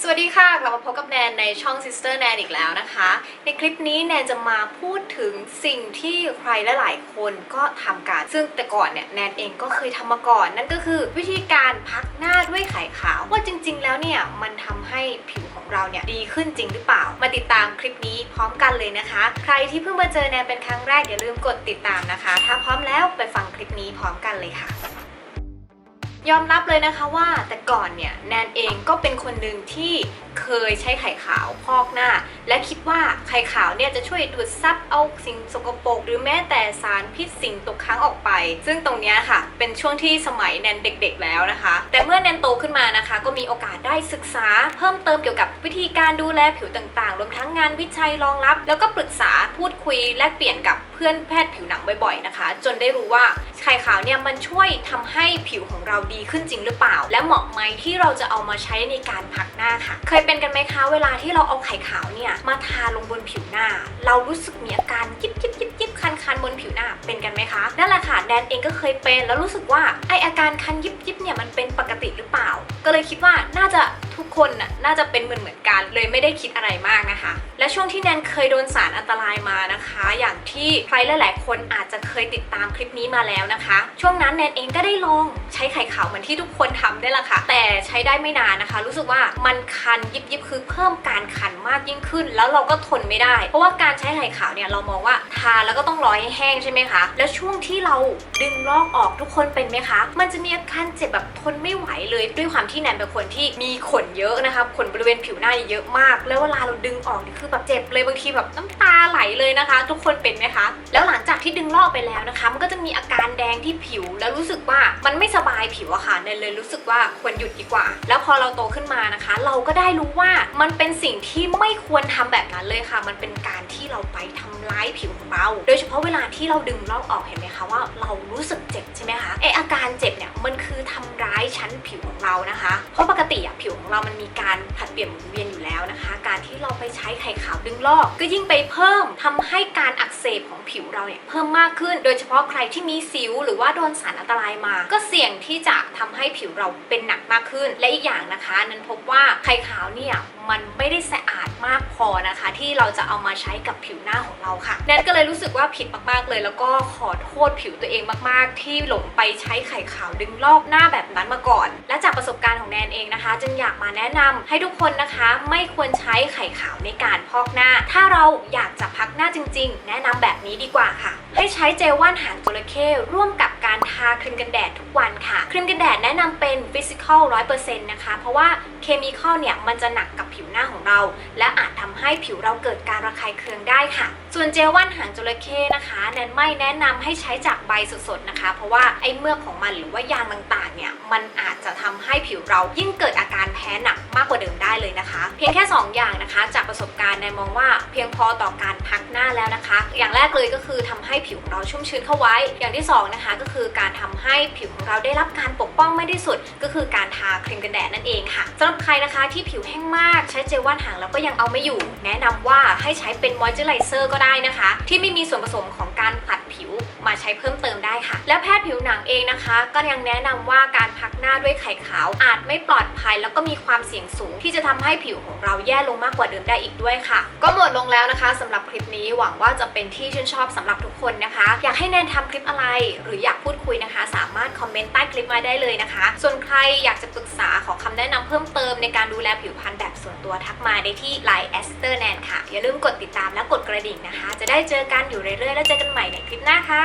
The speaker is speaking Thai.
สวัสดีค่ะกลับมาพบกับแนนในช่อง Sister แนนอีกแล้วนะคะ ในคลิปนี้แนนจะมาพูดถึงสิ่งที่ใครหลายๆคนก็ทำกัน ซึ่งแต่ก่อนเนี่ยแนนเองก็เคยทำมาก่อน นั่นก็คือวิธีการพักหน้าด้วยไข่ขาว ว่าจริง ๆ แล้วเนี่ยมันทำให้ผิวของเราเนี่ยดีขึ้นจริงหรือเปล่า มาติดตามคลิปนี้พร้อมกันเลยนะคะ ใครที่เพิ่งมาเจอแนนเป็นครั้งแรกอย่าลืมกดติดตามนะคะ ถ้าพร้อมแล้วไปฟังคลิปนี้พร้อมกันเลยค่ะ ยอมรับเลยนะคะว่าแต่ก่อนเนี่ยแนนเองก็เป็นคนหนึ่งที่เคยใช้ไข่ขาวพอกหน้า และคิดว่าไข่ขาวเนี่ยจะช่วยดูดซับเอาสิ่งสกปรกหรือแม้แต่สารพิษสิ่งตกค้างออกไป ซึ่งตรงเนี้ยค่ะ เป็นช่วงที่สมัยแนนเด็กๆแล้วนะคะ แต่เมื่อแนนโตขึ้นมานะคะ ก็มีโอกาสได้ศึกษา เพิ่มเติมเกี่ยวกับวิธีการดูแลผิวต่างๆ รวมทั้งงานวิจัยรองรับ แล้วก็ปรึกษาพูดคุยแลกเปลี่ยนกับเพื่อนแพทย์ผิวหนังบ่อยๆนะคะ จนได้รู้ว่าไข่ขาวเนี่ยมันช่วยทำให้ผิวของเราดีขึ้นจริงหรือเปล่า และเหมาะไหมที่เราจะเอามาใช้ในการพักหน้าค่ะ เคยเป็นกันไหมคะ เวลาที่เราเอาไข่ขาวเนี่ยมาทาลงบนผิวหน้า เรารู้สึกมีอาการยิบยิบยิบยิบคันคันบนผิวหน้าเป็นกันไหมคะนั่นแหละค่ะแดนเองก็เคยเป็นแล้วรู้สึกว่าไออาการคันยิบยิบเนี่ยมันเป็นปกติหรือเปล่า ก็เลยคิดว่าน่าจะทุกคนน่ะน่าจะเป็นเหมือนเหมือนกัน เลยไม่ได้คิดอะไรมากนะคะ และช่วงที่แนนเคยโดนสารอันตรายมานะคะ อย่างที่ใครหลายๆ คนอาจจะเคยติดตามคลิปนี้มาแล้วนะคะ ช่วงนั้นแนนเองก็ได้ลองใช้ไข่ขาวเหมือนที่ทุกคนทำได้ละค่ะ แต่ใช้ได้ไม่นานนะคะ รู้สึกว่ามันคันยิบยิบคือเพิ่มการคันมากยิ่งขึ้น แล้วเราก็ทนไม่ได้ เพราะว่าการใช้ไข่ขาวเนี่ยเรามองว่าทาแล้วก็ต้องรอให้แห้งใช่ไหมคะ แล้วช่วงที่เราดึงลอกออกทุกคนเป็นไหมคะ มันจะมีอาการเจ็บแบบทนไม่ไหวเลย ด้วยความที่แนนเป็นคนที่มีขนเยอะนะคะขนบริเวณผิวหน้าเยอะมาก แล้วเวลาเราดึงออกนี่คือแบบเจ็บเลยบางทีแบบน้ำตาไหลเลยนะคะ ทุกคนเป็นไหมคะ แล้วหลังจากที่ดึงลอกไปแล้วนะคะ มันก็จะมีอาการแดงที่ผิว แล้วรู้สึกว่ามันไม่สบายผิวอะค่ะแนนเลยรู้สึกว่าควรหยุดดีกว่า แล้วพอเราโตขึ้นมานะคะ เราก็ได้รู้ว่ามันเป็นสิ่งที่ไม่ควรทำแบบนั้นเลยค่ะ มันเป็นการที่เราไปทำร้ายผิวของเรา โดยเฉพาะเวลาที่เราดึงลอกออกเห็นไหมคะว่าเรารู้สึกเจ็บใช่ไหมคะไออาการเจ็บเนี่ยมันคือทำร้ายชั้นผิวของเรานะคะ เพราะปก เรามันมีการผัดเปลี่ยนหมุนเวียนอยู่แล้วนะคะ การที่เราไปใช้ไข่ขาวดึงลอก ก็ยิ่งไปเพิ่มทำให้การอักเสบของผิวเราเนี่ยเพิ่มมากขึ้น โดยเฉพาะใครที่มีสิว หรือว่าโดนสารอันตรายมา ก็เสี่ยงที่จะทำให้ผิวเราเป็นหนักมากขึ้น และอีกอย่างนะคะ นั้นพบว่าไข่ขาวเนี่ย มันไม่ได้สะอาดมากพอนะคะ ที่เราจะเอามาใช้กับผิวหน้าของเราค่ะแนนก็เลยรู้สึกว่าผิดมากๆเลย แล้วก็ขอโทษผิวตัวเองมากๆ ที่หลงไปใช้ไข่ขาวดึงลอกหน้าแบบนั้นมาก่อน และจากประสบการณ์ของแนนเองนะคะ จึงอยากมาแนะนำให้ทุกคนนะคะ ไม่ควรใช้ไข่ขาวในการพอกหน้า ถ้าเราอยากจะพัก จริง ๆ แนะนำแบบนี้ดีกว่าค่ะ ให้ใช้เจลว่านหางจระเข้ร่วมกับการทาครีมกันแดดทุกวันค่ะ ครีมกันแดดแนะนำเป็นฟิสิกอล100%นะคะ เพราะว่าเคมีคอลเนี่ยมันจะหนักกับผิวหน้าของเรา และอาจทำให้ผิวเราเกิดการระคายเคืองได้ค่ะ ส่วนเจลว่านหางจระเข้นะคะแนนไม่แนะนำให้ใช้จากใบสดๆนะคะ เพราะว่าไอ้เมือกของมันหรือว่ายางต่างๆเนี่ยมันอาจจะทำให้ผิวเรายิ่งเกิดอาการแพ้ ยงแค่ 2 อย่างนะคะ จากประสบการณ์แนนมองว่าเพียงพอต่อการพักหน้าแล้วนะคะ อย่างแรกเลยก็คือทำให้ผิวของเราชุ่มชื้นเข้าไว้ อย่างที่สองนะคะ ก็คือการทำให้ผิวของเราได้รับการปกป้องไม่ได้สุด ก็คือการทาครีมกันแดดนั่นเองค่ะสำหรับใครนะคะที่ผิวแห้งมากใช้เจลว่านหางแล้วก็ยังเอาไม่อยู่ แนะนำว่าให้ใช้เป็นมอยเจอไรเซอร์ก็ได้นะคะ ที่ไม่มีส่วนผสมของการผลัดผิว มาใช้เพิ่มเติมได้ค่ะ และแพทย์ผิวหนังเองนะคะ ก็ยังแนะนำว่าการพักหน้าด้วยไข่ขาวอาจไม่ปลอดภัย แล้วก็มีความเสี่ยงสูง ที่จะทำให้ผิวของเราแย่ลงมากกว่าเดิมได้อีกด้วยค่ะ ก็หมดลงแล้วนะคะสำหรับคลิปนี้หวังว่าจะเป็นที่ชื่นชอบสำหรับทุกคนนะคะ อยากให้แนนทำคลิปอะไร หรืออยากพูดคุยนะคะ สามารถคอมเมนต์ใต้คลิปมาได้เลยนะคะ ส่วนใครอยากจะ กษาขอคำแนะนำเพิ่มเติมในการดูแลผิวพรรณแบบส่วนตัวทักมาได้ที่ Line a s t e r n a n ค่ะ อย่าลืมกดติดตามและกดกระดิ่งนะคะ จะได้เจอกันอยู่เรื่อยๆ แล้วเจอกันใหม่ในคลิปหน้าค่ะ